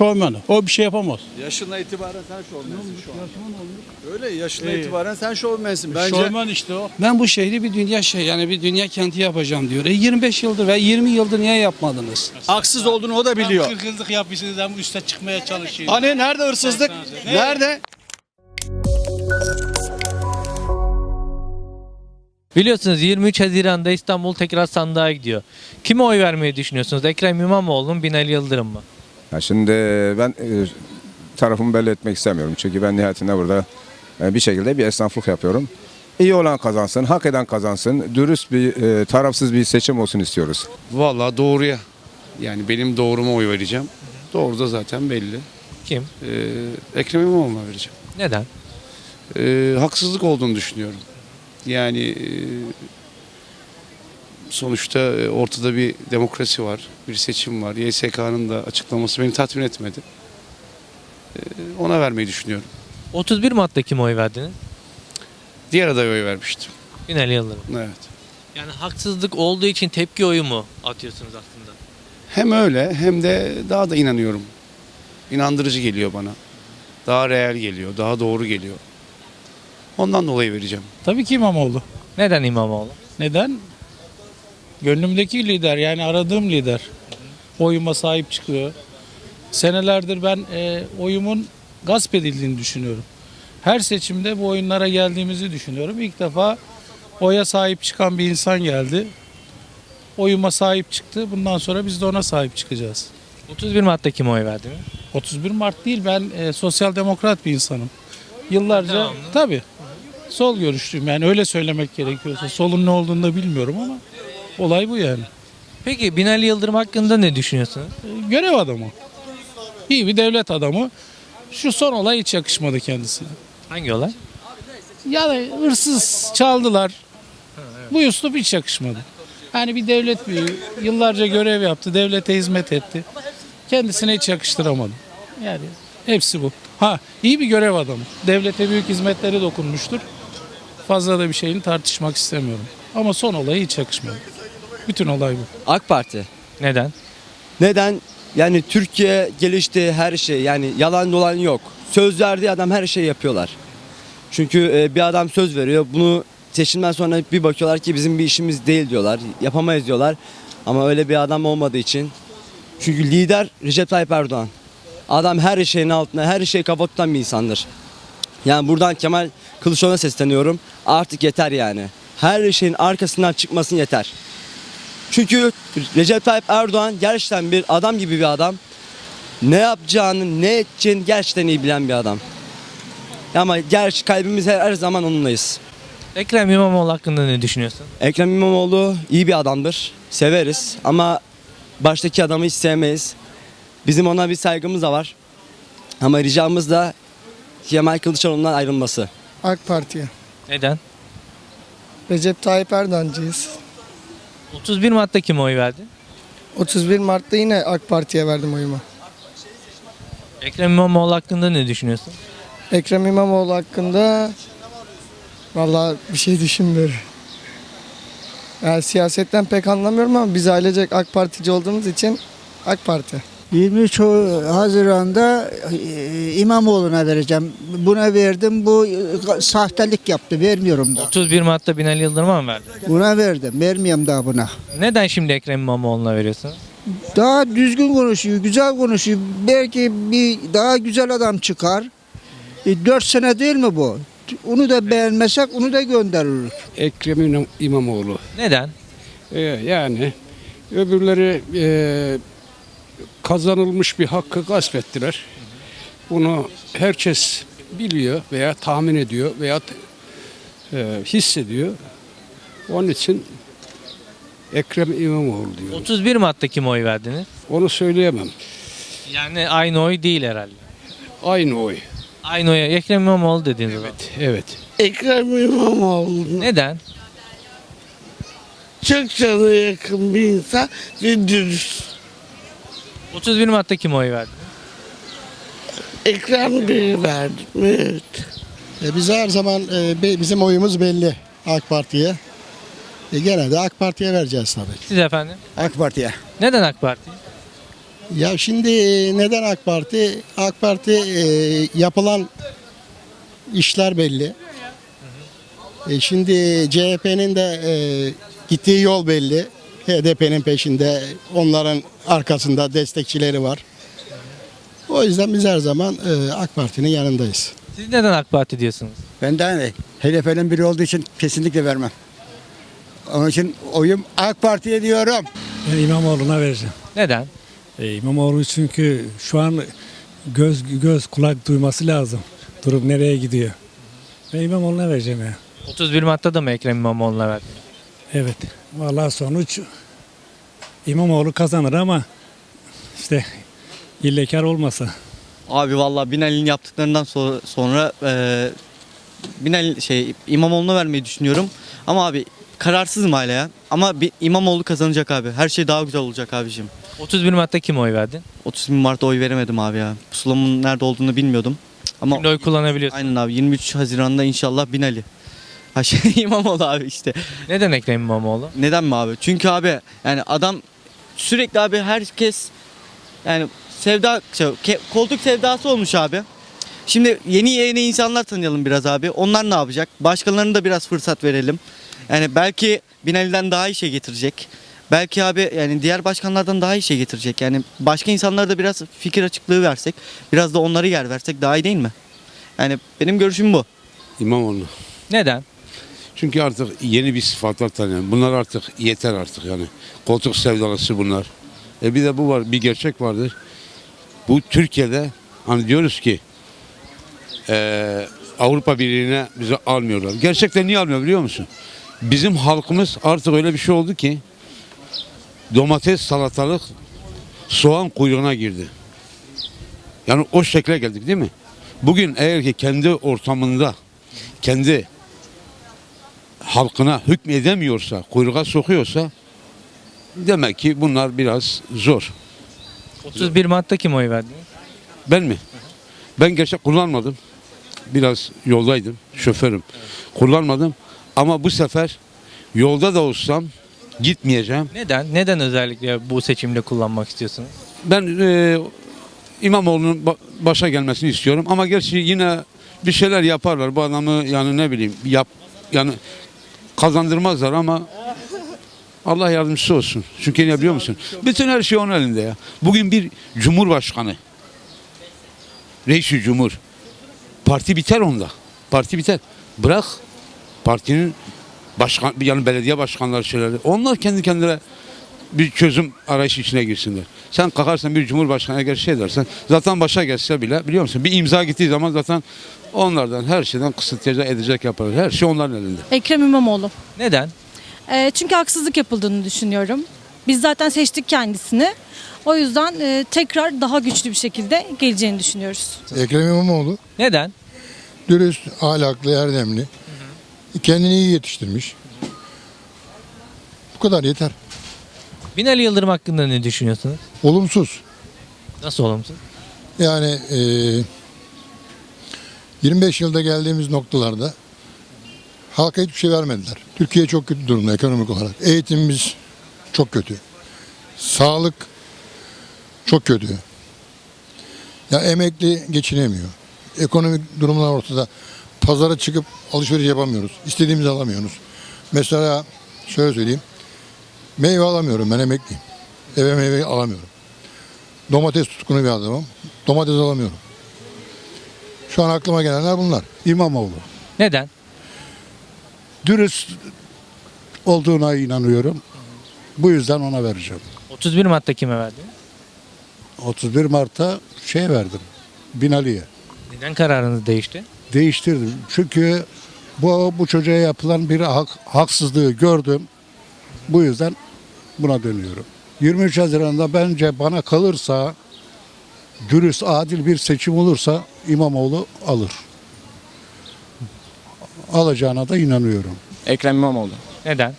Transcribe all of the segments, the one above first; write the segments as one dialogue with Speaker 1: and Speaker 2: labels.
Speaker 1: Şovmen o. Bir şey yapamaz.
Speaker 2: Yaşına itibaren sen şovmensin şu an. Öyle yaşına itibaren sen şovmensin. Bence
Speaker 1: Şovmen işte o.
Speaker 3: Ben bu şehri bir dünya şey yani bir dünya kenti yapacağım diyor. E 25 yıldır ve 20 yıldır niye yapmadınız?
Speaker 2: haksız olduğunu o da biliyor.
Speaker 1: Hem hırsızlık yapıyorsunuz hem üste çıkmaya çalışıyor.
Speaker 2: Hani nerede hırsızlık? Nerede?
Speaker 4: Biliyorsunuz 23 Haziran'da İstanbul tekrar sandığa gidiyor. Kime oy vermeyi düşünüyorsunuz? Ekrem İmamoğlu mu, Binali Yıldırım mı?
Speaker 5: Ya şimdi ben e, tarafımı belli etmek istemiyorum. Çünkü ben nihayetinde burada e, bir şekilde bir esnaflık yapıyorum. İyi olan kazansın, hak eden kazansın, dürüst bir, e, tarafsız bir seçim olsun istiyoruz.
Speaker 6: Vallahi doğruya. Yani benim doğruma oy vereceğim. Doğru da zaten belli.
Speaker 4: Kim?
Speaker 6: Ee, Ekrem İmamoğlu'na vereceğim.
Speaker 4: Neden?
Speaker 6: Ee, haksızlık olduğunu düşünüyorum. Yani e, sonuçta ortada bir demokrasi var, bir seçim var. YSK'nın da açıklaması beni tatmin etmedi. Ee, ona vermeyi düşünüyorum.
Speaker 4: 31 Mart'ta kime oy verdiniz?
Speaker 6: Diğer adaya oy vermiştim.
Speaker 4: Binali Yıldırım.
Speaker 6: Evet.
Speaker 4: Yani haksızlık olduğu için tepki oyu mu atıyorsunuz aslında?
Speaker 6: Hem öyle hem de daha da inanıyorum. İnandırıcı geliyor bana. Daha reel geliyor, daha doğru geliyor. Ondan dolayı vereceğim.
Speaker 1: Tabii ki İmamoğlu.
Speaker 4: Neden İmamoğlu?
Speaker 1: Neden? Gönlümdeki lider yani aradığım lider. Oyuma sahip çıkıyor. Senelerdir ben e, oyumun gasp edildiğini düşünüyorum. Her seçimde bu oyunlara geldiğimizi düşünüyorum. İlk defa oya sahip çıkan bir insan geldi. Oyuma sahip çıktı. Bundan sonra biz de ona sahip çıkacağız.
Speaker 4: 31 Mart'ta kime oy verdiniz?
Speaker 1: 31 Mart değil ben e, sosyal demokrat bir insanım. Yıllarca
Speaker 4: Devamlı.
Speaker 1: tabii sol görüşlüyüm yani öyle söylemek gerekiyorsa solun ne olduğunu da bilmiyorum ama olay bu yani.
Speaker 4: Peki Binali Yıldırım hakkında ne düşünüyorsunuz?
Speaker 1: Görev adamı. İyi bir devlet adamı. Şu son olay hiç yakışmadı kendisine.
Speaker 4: Hangi olay?
Speaker 1: Yani hırsız çaldılar. Bu üslup hiç yakışmadı. Yani bir devlet büyüğü yıllarca görev yaptı, devlete hizmet etti. Kendisine hiç yakıştıramadım. Yani hepsi bu. Ha iyi bir görev adamı. Devlete büyük hizmetleri dokunmuştur. Fazla da bir şeyini tartışmak istemiyorum. Ama son olayı hiç yakışmadı. Bütün olay bu.
Speaker 7: AK Parti.
Speaker 4: Neden?
Speaker 7: Neden? Yani Türkiye gelişti her şey. Yani yalan dolan yok. Söz verdiği adam her şeyi yapıyorlar. Çünkü e, bir adam söz veriyor. Bunu seçimden sonra bir bakıyorlar ki bizim bir işimiz değil diyorlar. Yapamayız diyorlar. Ama öyle bir adam olmadığı için. Çünkü lider Recep Tayyip Erdoğan. Adam her şeyin altında, her şeyi kafa tutan bir insandır. Yani buradan Kemal Kılıçdaroğlu'na sesleniyorum. Artık yeter yani. Her şeyin arkasından çıkmasın yeter. Çünkü Recep Tayyip Erdoğan gerçekten bir adam gibi bir adam. Ne yapacağını, ne edeceğini gerçekten iyi bilen bir adam. Ama gerçi kalbimiz her, her zaman onunlayız.
Speaker 4: Ekrem İmamoğlu hakkında ne düşünüyorsun?
Speaker 7: Ekrem İmamoğlu iyi bir adamdır. Severiz ama baştaki adamı hiç sevmeyiz. Bizim ona bir saygımız da var. Ama ricamız da Kemal Kılıçdaroğlu'ndan ayrılması.
Speaker 8: AK Parti'ye.
Speaker 4: Neden?
Speaker 8: Recep Tayyip Erdoğancıyız.
Speaker 4: 31 Mart'ta kime oy verdin?
Speaker 8: 31 Mart'ta yine AK Parti'ye verdim oyumu.
Speaker 4: Ekrem İmamoğlu hakkında ne düşünüyorsun?
Speaker 8: Ekrem İmamoğlu hakkında vallahi bir şey düşünmüyorum. Yani siyasetten pek anlamıyorum ama biz ailecek AK Partici olduğumuz için AK Parti.
Speaker 9: 23 Haziran'da e, İmamoğlu'na vereceğim. Buna verdim. Bu e, sahtelik yaptı. Vermiyorum da.
Speaker 4: 31 Mart'ta Binali Yıldırım'a mı verdin?
Speaker 9: Buna verdim. Vermiyorum daha buna.
Speaker 4: Neden şimdi Ekrem İmamoğlu'na veriyorsun?
Speaker 9: Daha düzgün konuşuyor, güzel konuşuyor. Belki bir daha güzel adam çıkar. E, 4 sene değil mi bu? Onu da beğenmesek onu da gönderir.
Speaker 10: Ekrem İmam- İmamoğlu.
Speaker 4: Neden?
Speaker 10: Ee, yani öbürleri e, kazanılmış bir hakkı gasp ettiler. Bunu herkes biliyor veya tahmin ediyor veya e, hissediyor. Onun için Ekrem İmamoğlu diyor.
Speaker 4: 31 Mart'ta kime oy verdiniz?
Speaker 10: Onu söyleyemem.
Speaker 4: Yani aynı oy değil herhalde.
Speaker 10: Aynı oy.
Speaker 4: Aynı oy. Ekrem İmamoğlu dediniz zaman.
Speaker 10: Evet.
Speaker 11: Ekrem İmamoğlu
Speaker 4: Neden?
Speaker 11: çok cana yakın bir insan ve dürüst.
Speaker 4: 31 Mart'ta kime oy verdin?
Speaker 11: Ekrem Bey'e verdim evet.
Speaker 8: E, biz her zaman e, be- bizim oyumuz belli AK Parti'ye. E, gene de AK Parti'ye vereceğiz tabii.
Speaker 4: Siz efendim?
Speaker 7: AK Parti'ye.
Speaker 4: Neden AK Parti?
Speaker 11: Ya şimdi neden AK Parti? AK Parti e, yapılan işler belli. E, şimdi CHP'nin de e, gittiği yol belli. HDP'nin peşinde, onların arkasında destekçileri var. O yüzden biz her zaman e, AK Parti'nin yanındayız.
Speaker 4: Siz neden AK Parti diyorsunuz?
Speaker 12: Ben de HDP'nin biri olduğu için kesinlikle vermem. Onun için oyum AK Parti'ye diyorum.
Speaker 13: Ben İmamoğlu'na vereceğim.
Speaker 4: Neden?
Speaker 13: E, İmamoğlu çünkü şu an göz göz kulak duyması lazım. Durum nereye gidiyor? Ben İmamoğlu'na vereceğim ya.
Speaker 4: 31 Mart'ta da mı Ekrem İmamoğlu'na verdiniz?
Speaker 13: Evet. Vallahi sonuç İmamoğlu kazanır ama işte illekar olmasa.
Speaker 14: Abi vallahi Binali'nin yaptıklarından so- sonra e, Binali şey İmamoğlu'na vermeyi düşünüyorum. Ama abi kararsızım hala ya. Ama bir İmamoğlu kazanacak abi. Her şey daha güzel olacak abicim.
Speaker 4: 31 Mart'ta kime oy verdin?
Speaker 14: 30 Mart'ta oy veremedim abi ya. Pusulamın nerede olduğunu bilmiyordum. Ama
Speaker 4: Şimdi oy kullanabiliyorsun.
Speaker 14: aynen abi 23 Haziran'da inşallah Binali. Ha şey İmamoğlu abi işte.
Speaker 4: Neden Ekrem İmamoğlu?
Speaker 14: Neden mi abi? Çünkü abi yani adam sürekli abi herkes yani sevda şey, ke- koltuk sevdası olmuş abi. Şimdi yeni yeni insanlar tanıyalım biraz abi. Onlar ne yapacak? Başkalarına da biraz fırsat verelim. Yani belki Binali'den daha iyi şey getirecek. Belki abi yani diğer başkanlardan daha iyi şey getirecek. Yani başka insanlara da biraz fikir açıklığı versek, biraz da onları yer versek daha iyi değil mi? Yani benim görüşüm bu.
Speaker 10: İmamoğlu.
Speaker 4: Neden?
Speaker 10: Çünkü artık yeni bir sıfatlar tanıyorum. Bunlar artık yeter artık yani. Koltuk sevdalısı bunlar. E bir de bu var, bir gerçek vardır. Bu Türkiye'de hani diyoruz ki e, Avrupa Birliği'ne bizi almıyorlar. Gerçekten niye almıyor biliyor musun? Bizim halkımız artık öyle bir şey oldu ki domates, salatalık, soğan kuyruğuna girdi. Yani o şekle geldik değil mi? Bugün eğer ki kendi ortamında, kendi halkına hükmedemiyorsa, kuyruğa sokuyorsa demek ki bunlar biraz zor.
Speaker 4: 31 Mart'ta kime oy verdiniz?
Speaker 10: Ben mi? Ben gerçek kullanmadım. Biraz yoldaydım, şoförüm. Kullanmadım ama bu sefer yolda da olsam gitmeyeceğim.
Speaker 4: Neden? Neden özellikle bu seçimde kullanmak istiyorsunuz?
Speaker 10: Ben e, İmamoğlu'nun ba- başa gelmesini istiyorum ama gerçi yine bir şeyler yaparlar. Bu adamı yani ne bileyim yap yani kazandırmazlar ama Allah yardımcısı olsun. Çünkü ne biliyor musun? Bütün her şey onun elinde ya. Bugün bir cumhurbaşkanı reisi cumhur parti biter onda. Parti biter. Bırak partinin başkan yani belediye başkanları şeyleri. Onlar kendi kendine bir çözüm arayışı içine girsinler. Sen kalkarsan bir cumhurbaşkanı eğer şey dersen zaten başa geçse bile biliyor musun? Bir imza gittiği zaman zaten onlardan her şeyden kısıtlayacak edecek yaparlar. Her şey onların elinde.
Speaker 15: Ekrem İmamoğlu.
Speaker 4: Neden?
Speaker 15: Ee, çünkü haksızlık yapıldığını düşünüyorum. Biz zaten seçtik kendisini. O yüzden e, tekrar daha güçlü bir şekilde geleceğini düşünüyoruz.
Speaker 13: Ekrem İmamoğlu
Speaker 4: Neden?
Speaker 13: dürüst, ahlaklı, erdemli. Kendini iyi yetiştirmiş. Bu kadar yeter.
Speaker 4: Binali Yıldırım hakkında ne düşünüyorsunuz?
Speaker 13: Olumsuz.
Speaker 4: Nasıl olumsuz?
Speaker 13: Yani e, 25 yılda geldiğimiz noktalarda halka hiçbir şey vermediler. Türkiye çok kötü durumda ekonomik olarak. Eğitimimiz çok kötü. Sağlık çok kötü. Ya emekli geçinemiyor. Ekonomik durumlar ortada. Pazara çıkıp alışveriş yapamıyoruz. İstediğimizi alamıyoruz. Mesela şöyle söyleyeyim. Meyve alamıyorum ben emekliyim. Eve meyve alamıyorum. Domates tutkunu bir adamım. Domates alamıyorum. Şu an aklıma gelenler bunlar.
Speaker 12: İmamoğlu.
Speaker 4: Neden?
Speaker 12: Dürüst olduğuna inanıyorum. Bu yüzden ona vereceğim.
Speaker 4: 31 Mart'ta kime verdiniz?
Speaker 12: 31 Mart'ta şey verdim. Binali'ye.
Speaker 4: Neden kararınız değişti?
Speaker 12: Değiştirdim. Çünkü bu, bu çocuğa yapılan bir hak, haksızlığı gördüm. Bu yüzden buna dönüyorum. 23 Haziran'da bence bana kalırsa dürüst, adil bir seçim olursa İmamoğlu alır. Alacağına da inanıyorum.
Speaker 16: Ekrem İmamoğlu.
Speaker 4: Neden?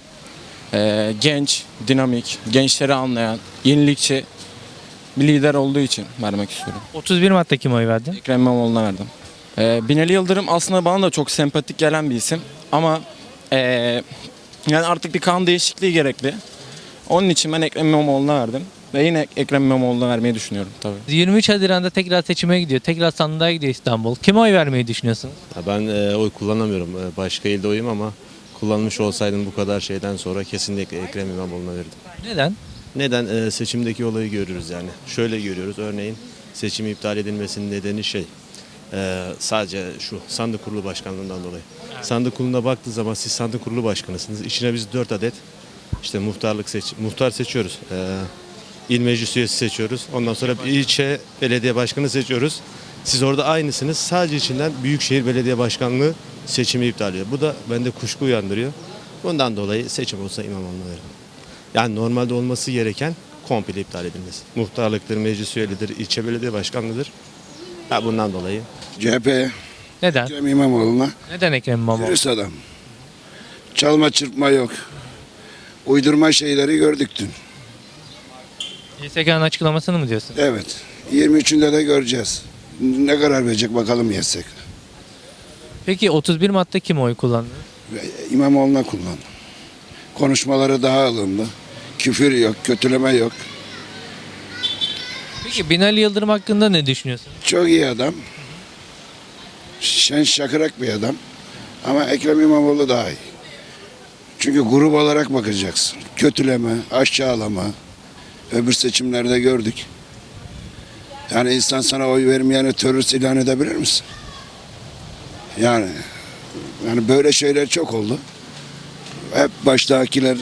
Speaker 16: Ee, genç, dinamik, gençleri anlayan, yenilikçi bir lider olduğu için vermek istiyorum.
Speaker 4: 31 Mart'ta kime oy verdin?
Speaker 16: Ekrem İmamoğlu'na verdim. Ee, Binali Yıldırım aslında bana da çok sempatik gelen bir isim. Ama ee, yani artık bir kan değişikliği gerekli. Onun için ben Ekrem İmamoğlu'na verdim. Ve yine Ekrem İmamoğlu'na vermeyi düşünüyorum tabii.
Speaker 4: 23 Haziran'da tekrar seçime gidiyor. Tekrar sandığa gidiyor İstanbul. Kime oy vermeyi düşünüyorsunuz?
Speaker 17: Ya Ben e, oy kullanamıyorum. E, Başka ilde oyum ama kullanmış olsaydım bu kadar şeyden sonra kesinlikle Ekrem İmamoğlu'na verirdim.
Speaker 4: Neden?
Speaker 17: Neden? E, seçimdeki olayı görüyoruz yani. Şöyle görüyoruz. Örneğin seçimi iptal edilmesinin nedeni şey. e, sadece şu sandık kurulu başkanlığından dolayı. Sandık kuruluna baktığı zaman siz sandık kurulu başkanısınız. İçine biz 4 adet işte muhtarlık seç muhtar seçiyoruz. E, il meclis üyesi seçiyoruz. Ondan sonra bir ilçe belediye başkanı seçiyoruz. Siz orada aynısınız. Sadece içinden Büyükşehir Belediye Başkanlığı seçimi iptal ediyor. Bu da bende kuşku uyandırıyor. Bundan dolayı seçim olsa İmamoğlu'na veririm. Yani normalde olması gereken komple iptal edilmesi. Muhtarlıktır, meclis üyelidir, ilçe belediye başkanlığıdır. Ha bundan dolayı.
Speaker 18: CHP
Speaker 4: Neden?
Speaker 18: Ekrem İmamoğlu'na
Speaker 4: Neden Ekrem İmamoğlu?
Speaker 18: dürüst adam. Çalma çırpma yok. Uydurma şeyleri gördük dün.
Speaker 4: YSK'nın açıklamasını mı diyorsun?
Speaker 18: Evet. 23'ünde de göreceğiz. Ne karar verecek bakalım yesek.
Speaker 4: Peki 31 Mart'ta kim oy kullandı?
Speaker 18: İmamoğlu'na kullan. Konuşmaları daha alımlı. Küfür yok, kötüleme yok.
Speaker 4: Peki Binali Yıldırım hakkında ne düşünüyorsun?
Speaker 18: Çok iyi adam. Şen şakırak bir adam. Ama Ekrem İmamoğlu daha iyi. Çünkü grup olarak bakacaksın. Kötüleme, aşağılama. Öbür seçimlerde gördük. Yani insan sana oy vermeyeni terörist ilan edebilir misin? Yani yani böyle şeyler çok oldu. Hep baştakiler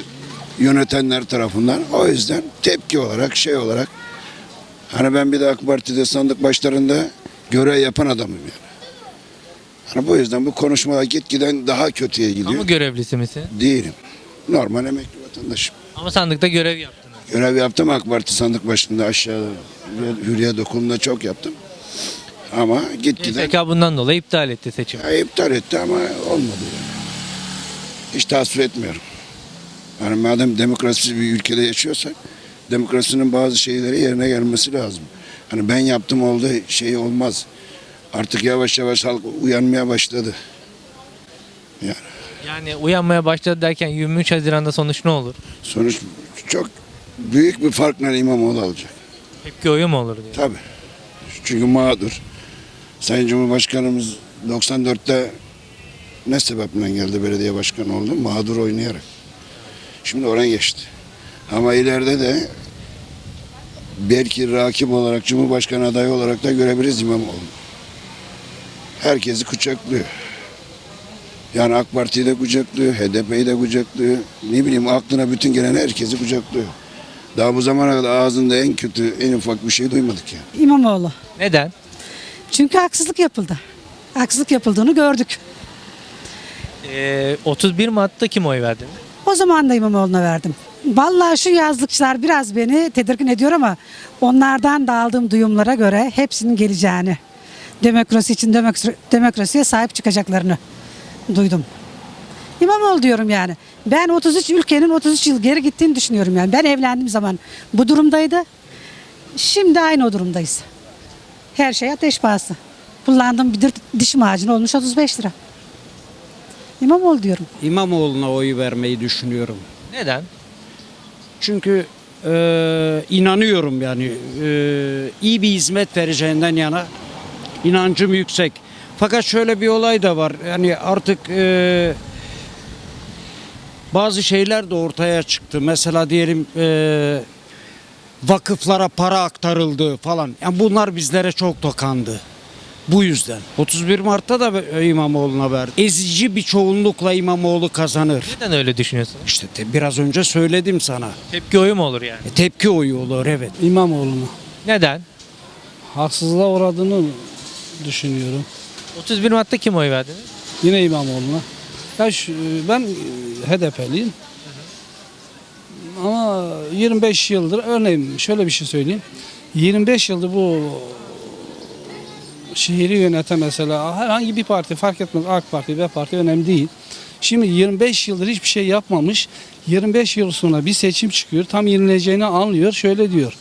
Speaker 18: yönetenler tarafından. O yüzden tepki olarak şey olarak Hani ben bir de AK Parti'de sandık başlarında görev yapan adamım yani. Hani bu yüzden bu konuşmalar gitgiden daha kötüye gidiyor.
Speaker 4: Kamu görevlisi misin?
Speaker 18: Değilim. Normal emekli vatandaşım.
Speaker 4: Ama sandıkta görev yaptın.
Speaker 18: Görev yaptım AK Parti sandık başında aşağıda Hürriyet- Okulu'nda çok yaptım. Ama gitgiden
Speaker 4: YSK bundan dolayı iptal etti seçimi.
Speaker 18: ya, iptal etti ama olmadı yani. Hiç tasvip etmiyorum. Yani madem demokrasi bir ülkede yaşıyorsak demokrasinin bazı şeyleri yerine gelmesi lazım. Hani ben yaptım oldu şey olmaz. Artık yavaş yavaş halk uyanmaya başladı. Yani
Speaker 4: Yani uyanmaya başladı derken 23 Haziran'da sonuç ne olur?
Speaker 18: sonuç çok büyük bir farkla İmamoğlu alacak.
Speaker 4: Tepki oyu mu olur diyor.
Speaker 18: Tabii. Çünkü mağdur. Sayın Cumhurbaşkanımız 94'te ne sebeple geldi belediye başkanı oldu? Mağdur oynayarak. Şimdi oraya geçti. Ama ileride de belki rakip olarak Cumhurbaşkanı adayı olarak da görebiliriz İmamoğlu. Herkesi kucaklıyor. Yani AK Parti'yi de kucaklıyor, HDP'yi de kucaklıyor. Ne bileyim aklına bütün gelen herkesi kucaklıyor. Daha bu zamana kadar ağzında en kötü, en ufak bir şey duymadık ya.
Speaker 19: İmamoğlu.
Speaker 4: Neden?
Speaker 19: Çünkü haksızlık yapıldı. Haksızlık yapıldığını gördük.
Speaker 4: Ee, 31 Mart'ta kim oy verdin?
Speaker 19: O zaman da İmamoğlu'na verdim. Vallahi şu yazlıkçılar biraz beni tedirgin ediyor ama onlardan da aldığım duyumlara göre hepsinin geleceğini, demokrasi için demokrasi, demokrasiye sahip çıkacaklarını duydum. İmamoğlu diyorum yani. Ben 33 ülkenin 33 yıl geri gittiğini düşünüyorum yani. Ben evlendiğim zaman bu durumdaydı. Şimdi aynı o durumdayız. Her şey ateş pahası. Kullandığım bir diş macunu olmuş 35 lira. İmamoğlu diyorum.
Speaker 9: İmamoğlu'na oy vermeyi düşünüyorum.
Speaker 4: Neden?
Speaker 9: Çünkü e, inanıyorum yani e, iyi bir hizmet vereceğinden yana inancım yüksek. Fakat şöyle bir olay da var. Yani artık e, bazı şeyler de ortaya çıktı. Mesela diyelim e, vakıflara para aktarıldı falan. Yani bunlar bizlere çok dokandı. Bu yüzden. 31 Mart'ta da İmamoğlu'na verdi. Ezici bir çoğunlukla İmamoğlu kazanır.
Speaker 4: Neden öyle düşünüyorsun?
Speaker 9: İşte te- biraz önce söyledim sana.
Speaker 4: Tepki oyu mu olur yani?
Speaker 9: E, tepki oyu olur evet.
Speaker 3: İmamoğlu'na.
Speaker 4: Neden?
Speaker 3: Haksızlığa uğradığını düşünüyorum.
Speaker 4: 31 Mart'ta kim oy verdiniz?
Speaker 3: Yine İmamoğlu'na. Ya şu, ben e, HDP'liyim. Ama 25 yıldır örneğin şöyle bir şey söyleyeyim. 25 yıldır bu şehri yöneten mesela herhangi bir parti fark etmez AK Parti ve Parti önemli değil. Şimdi 25 yıldır hiçbir şey yapmamış. 25 yıl sonra bir seçim çıkıyor. Tam yenileceğini anlıyor. Şöyle diyor.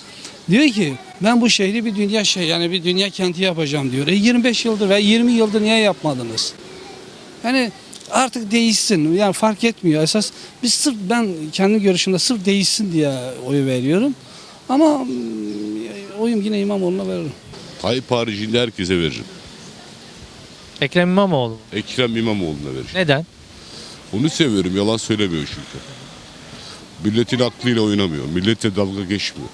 Speaker 3: Diyor ki ben bu şehri bir dünya şey yani bir dünya kenti yapacağım diyor. E 25 yıldır ve 20 yıldır niye yapmadınız? Yani artık değişsin. Yani fark etmiyor. Esas biz sırf ben kendi görüşümde sırf değişsin diye oy veriyorum. Ama mm, oyum yine İmamoğlu'na veririm.
Speaker 20: Tayyip haricinde herkese veririm.
Speaker 4: Ekrem İmamoğlu mu?
Speaker 20: Ekrem İmamoğlu'na veririm.
Speaker 4: Neden?
Speaker 20: Onu seviyorum. Yalan söylemiyor çünkü. Milletin aklıyla oynamıyor. Millete dalga geçmiyor.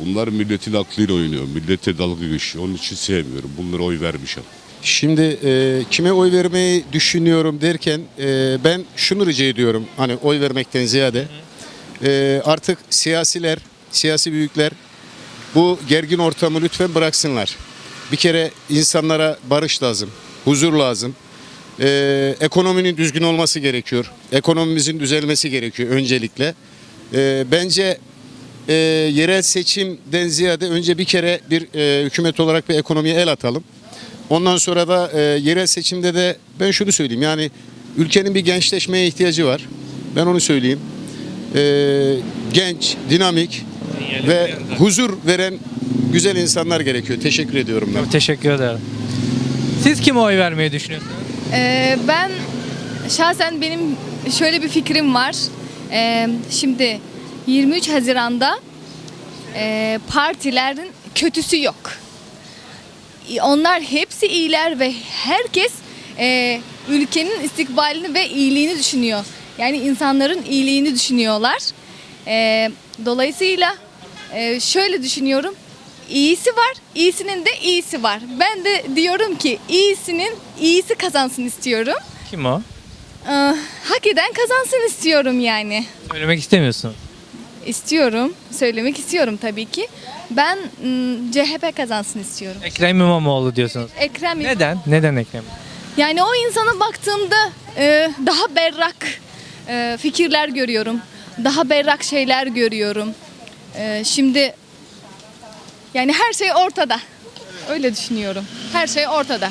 Speaker 20: Bunlar milletin aklıyla oynuyor. Millete dalga geçiyor. Onun için sevmiyorum. Bunlara oy vermişim.
Speaker 21: Şimdi e, kime oy vermeyi düşünüyorum derken e, ben şunu rica ediyorum hani oy vermekten ziyade e, artık siyasiler, siyasi büyükler bu gergin ortamı lütfen bıraksınlar. Bir kere insanlara barış lazım, huzur lazım. E, ekonominin düzgün olması gerekiyor. Ekonomimizin düzelmesi gerekiyor öncelikle. E, bence e, yerel seçimden ziyade önce bir kere bir e, hükümet olarak bir ekonomiye el atalım. Ondan sonra da e, yerel seçimde de ben şunu söyleyeyim yani ülkenin bir gençleşmeye ihtiyacı var. Ben onu söyleyeyim. E, genç, dinamik ve huzur veren güzel insanlar gerekiyor. Teşekkür ediyorum ben.
Speaker 4: Çok teşekkür ederim. Siz kime oy vermeyi düşünüyorsunuz?
Speaker 22: Ee, ben şahsen benim şöyle bir fikrim var. Ee, şimdi 23 Haziran'da e, partilerin kötüsü yok. Onlar hepsi iyiler ve herkes e, ülkenin istikbalini ve iyiliğini düşünüyor. Yani insanların iyiliğini düşünüyorlar. Ee, dolayısıyla e, şöyle düşünüyorum. İyisi var, iyisinin de iyisi var. Ben de diyorum ki iyisinin iyisi kazansın istiyorum.
Speaker 4: Kim o?
Speaker 22: Ee, hak eden kazansın istiyorum yani.
Speaker 4: Söylemek istemiyorsun.
Speaker 22: İstiyorum, söylemek istiyorum tabii ki. Ben ım, CHP kazansın istiyorum.
Speaker 4: Ekrem İmamoğlu diyorsunuz.
Speaker 22: Ekrem
Speaker 4: Neden? Neden Ekrem?
Speaker 22: Yani o insana baktığımda e, daha berrak e, fikirler görüyorum. Daha berrak şeyler görüyorum. E, şimdi yani her şey ortada. Öyle düşünüyorum. Her şey ortada.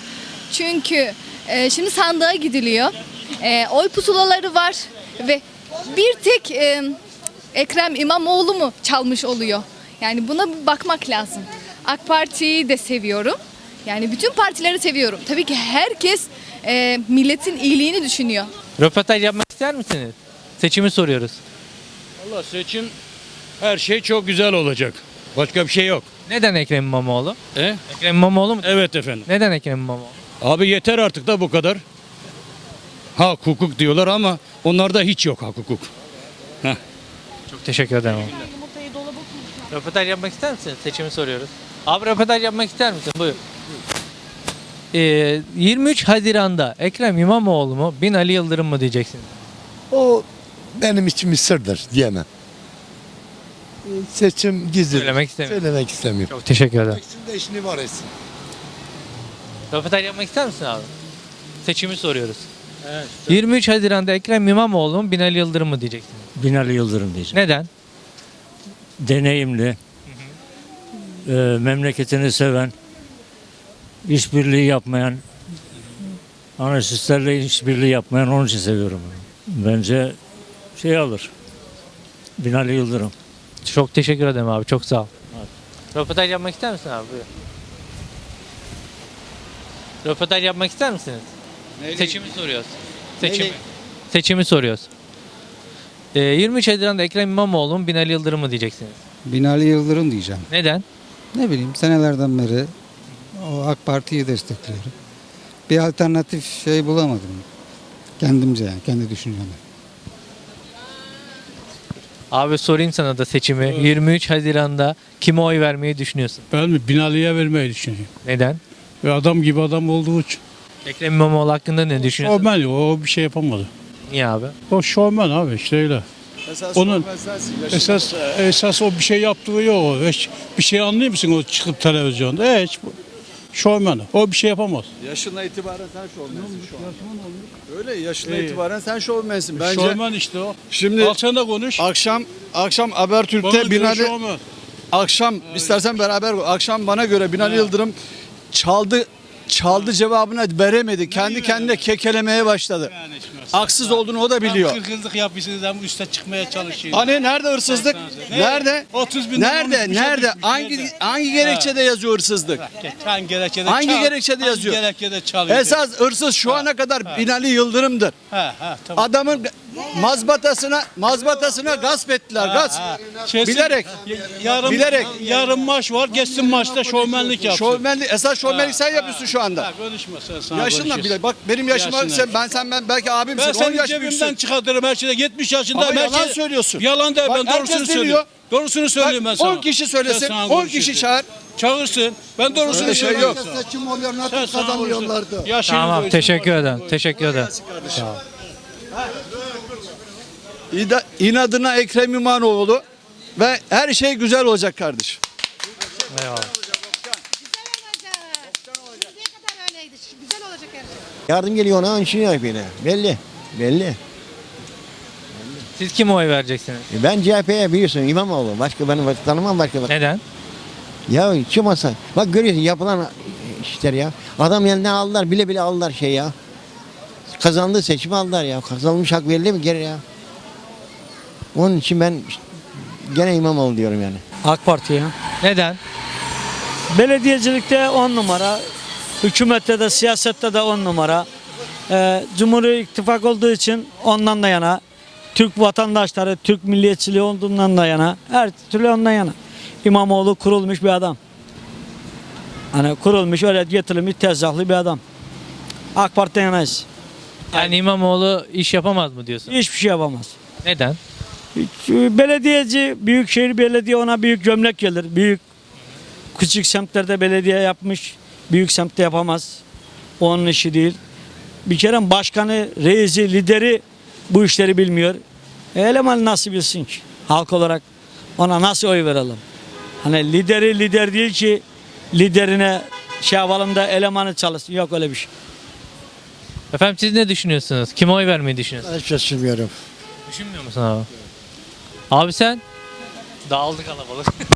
Speaker 22: Çünkü e, şimdi sandığa gidiliyor. E, oy pusulaları var ve bir tek e, Ekrem İmamoğlu mu çalmış oluyor? Yani buna bir bakmak lazım. AK Parti'yi de seviyorum. Yani bütün partileri seviyorum. Tabii ki herkes e, milletin iyiliğini düşünüyor.
Speaker 4: Röportaj yapmak ister misiniz? Seçimi soruyoruz.
Speaker 23: Valla seçim her şey çok güzel olacak. Başka bir şey yok.
Speaker 4: Neden Ekrem İmamoğlu?
Speaker 23: E?
Speaker 4: Ekrem İmamoğlu mu?
Speaker 23: Evet efendim.
Speaker 4: Neden Ekrem İmamoğlu?
Speaker 23: Abi yeter artık da bu kadar. Hak hukuk diyorlar ama onlarda hiç yok hak hukuk. Heh.
Speaker 4: Çok teşekkür ederim. abi. Röportaj yapmak ister misiniz? Seçimi soruyoruz. Abi röportaj yapmak ister misin? Buyur. Ee, 23 Haziran'da Ekrem İmamoğlu mu, Binali Yıldırım mı diyeceksiniz?
Speaker 24: O benim için bir sırdır diyemem. Seçim gizli.
Speaker 4: Söylemek istemiyorum.
Speaker 24: Söylemek istemiyorum.
Speaker 4: Çok teşekkür ederim.
Speaker 24: Seçim de işini var etsin.
Speaker 4: Röportaj yapmak ister misin abi? Seçimi soruyoruz. 23 Haziran'da Ekrem İmamoğlu mu, Binali Yıldırım mı diyeceksiniz?
Speaker 25: Binali Yıldırım diyeceğim.
Speaker 4: Neden?
Speaker 25: Deneyimli, e, memleketini seven, işbirliği yapmayan, anarşistlerle işbirliği yapmayan onun için seviyorum. onu. Bence şey alır. Binali Yıldırım.
Speaker 4: Çok teşekkür ederim abi. Çok sağ ol. Röportaj yapmak ister misin abi? Buyur. Röportaj yapmak ister misiniz? Seçimi soruyoruz. Seçimi. Seçimi soruyoruz. Ee, 23 Haziran'da Ekrem İmamoğlu mu, Binali Yıldırım mı diyeceksiniz?
Speaker 26: Binali Yıldırım diyeceğim.
Speaker 4: Neden?
Speaker 26: Ne bileyim senelerden beri o AK Parti'yi destekliyorum. Bir alternatif şey bulamadım. Kendimce yani kendi düşüncemle.
Speaker 4: Abi sorayım sana da seçimi. 23 Haziran'da kime oy vermeyi düşünüyorsun?
Speaker 10: Ben mi Binali'ye vermeyi düşünüyorum.
Speaker 4: Neden?
Speaker 10: Ve adam gibi adam olduğu için.
Speaker 4: Ekrem İmamoğlu hakkında ne düşünüyorsun?
Speaker 10: Şovmen o bir şey yapamadı.
Speaker 4: Niye abi?
Speaker 10: O şovmen abi işte öyle.
Speaker 2: Esas
Speaker 10: Onun esas esas o bir şey yaptığı yok. Hiç bir şey anlıyor musun o çıkıp televizyonda? E, hiç şovmen. O bir şey yapamaz.
Speaker 2: Yaşına itibaren sen şovmensin şu an. Öyle yaşına
Speaker 10: İyi.
Speaker 2: itibaren sen şovmensin. Bence
Speaker 10: Şovmen işte o.
Speaker 2: Şimdi
Speaker 10: Al sen de konuş.
Speaker 2: akşam akşam
Speaker 10: Bana
Speaker 2: Habertürk'te
Speaker 10: göre
Speaker 2: Binali
Speaker 10: şovmen.
Speaker 2: akşam istersen beraber akşam bana göre Binali Yıldırım çaldı çaldı cevabını veremedi. Kendi kendine kekelemeye başladı. Haksız olduğunu o da biliyor.
Speaker 10: Kırkızlık yapıyorsunuz ama üste çıkmaya çalışıyor.
Speaker 2: Hani nerede hırsızlık?
Speaker 10: Ne?
Speaker 2: Nerede?
Speaker 10: 30 bin
Speaker 2: Nerede?
Speaker 10: şey
Speaker 2: Nerede?
Speaker 10: düşmüş,
Speaker 2: Hangi hangi gerekçede yazıyor hırsızlık?
Speaker 10: Hangi gerekçede
Speaker 2: Hangi
Speaker 10: çal-
Speaker 2: gerekçede yazıyor?
Speaker 10: Hangi gerekçede çalıyor?
Speaker 2: Esas hırsız şu ana kadar Binali Yıldırım'dır.
Speaker 10: Ha, ha, tamam.
Speaker 2: Adamın mazbatasına mazbatasına gasp ettiler. Gasp. Bilerek.
Speaker 23: Yarın,
Speaker 2: Bilerek.
Speaker 23: Yarın maç var. Geçsin maçta şovmenlik yapsın.
Speaker 2: Şovmenlik, esas şovmenlik sen yapıyorsun şu anda.
Speaker 23: ha, konuşma sen sana
Speaker 2: Yaşınla
Speaker 23: konuşuyorsun.
Speaker 2: bile bak benim yaşıma
Speaker 23: Yaşına.
Speaker 2: sen, ben sen ben belki abimsin.
Speaker 23: Ben
Speaker 2: 10
Speaker 23: seni
Speaker 2: yaş
Speaker 23: cebimden
Speaker 2: büyüksün.
Speaker 23: çıkartırım her şeyde. 70 yaşında.
Speaker 2: Ama
Speaker 23: her
Speaker 2: yalan söylüyorsun.
Speaker 23: Yalan
Speaker 2: Bak,
Speaker 23: ben
Speaker 2: herkes
Speaker 23: doğrusunu söylüyorum. Doğrusunu söyleyeyim ben
Speaker 2: Bak,
Speaker 23: sana.
Speaker 2: 10 kişi söylesin,
Speaker 23: Sen sana
Speaker 2: 10 kişi
Speaker 23: konuşuyorsun.
Speaker 2: çağır.
Speaker 23: Çağırsın. Ben doğrusunu
Speaker 2: şey
Speaker 23: söylüyorum.
Speaker 2: yok.
Speaker 24: Seçim oluyor
Speaker 23: Sen
Speaker 24: nasıl
Speaker 23: sana
Speaker 24: kazanıyorlardı.
Speaker 23: Yaşını
Speaker 4: Tamam teşekkür ederim. Teşekkür ederim.
Speaker 2: İda- İnadına Ekrem İmamoğlu ve her şey güzel olacak kardeşim.
Speaker 4: Eyvallah.
Speaker 24: Yardım geliyor ona işini yapıyor. Belli. Belli.
Speaker 4: Siz kime oy vereceksiniz?
Speaker 24: E Ben CHP'ye biliyorsun İmamoğlu. Başka benim tanımam başka.
Speaker 4: Neden?
Speaker 24: Ya çıkmasa. Bak görüyorsun yapılan işler ya. Adam elinden aldılar bile bile aldılar şey ya. Kazandığı seçimi aldılar ya. Kazanmış hak verilir mi geri ya? Onun için ben gene İmamoğlu diyorum yani.
Speaker 26: AK Parti ya.
Speaker 4: Neden?
Speaker 26: Belediyecilikte 10 numara, hükümette de siyasette de 10 numara. Ee, Cumhur İttifak olduğu için ondan da yana. Türk vatandaşları, Türk milliyetçiliği olduğundan da yana. Her türlü ondan yana. İmamoğlu kurulmuş bir adam. Hani kurulmuş öyle getirilmiş tezahlı bir adam. AK Parti'den yanayız.
Speaker 4: Yani İmamoğlu iş yapamaz mı diyorsun?
Speaker 26: Hiçbir şey yapamaz.
Speaker 4: Neden?
Speaker 26: Belediyeci, büyükşehir belediye ona büyük gömlek gelir. Büyük küçük semtlerde belediye yapmış. Büyük semtte yapamaz. Onun işi değil. Bir kere başkanı, reisi, lideri bu işleri bilmiyor. E, eleman nasıl bilsin ki? Halk olarak ona nasıl oy verelim? Hani lideri lider değil ki liderine şey yapalım da elemanı çalışsın. Yok öyle bir şey.
Speaker 4: Efendim siz ne düşünüyorsunuz? Kime oy vermeyi düşünüyorsunuz?
Speaker 24: Hiç düşünmüyorum.
Speaker 4: Düşünmüyor musun abi? Abi sen? Dağıldı kalabalık.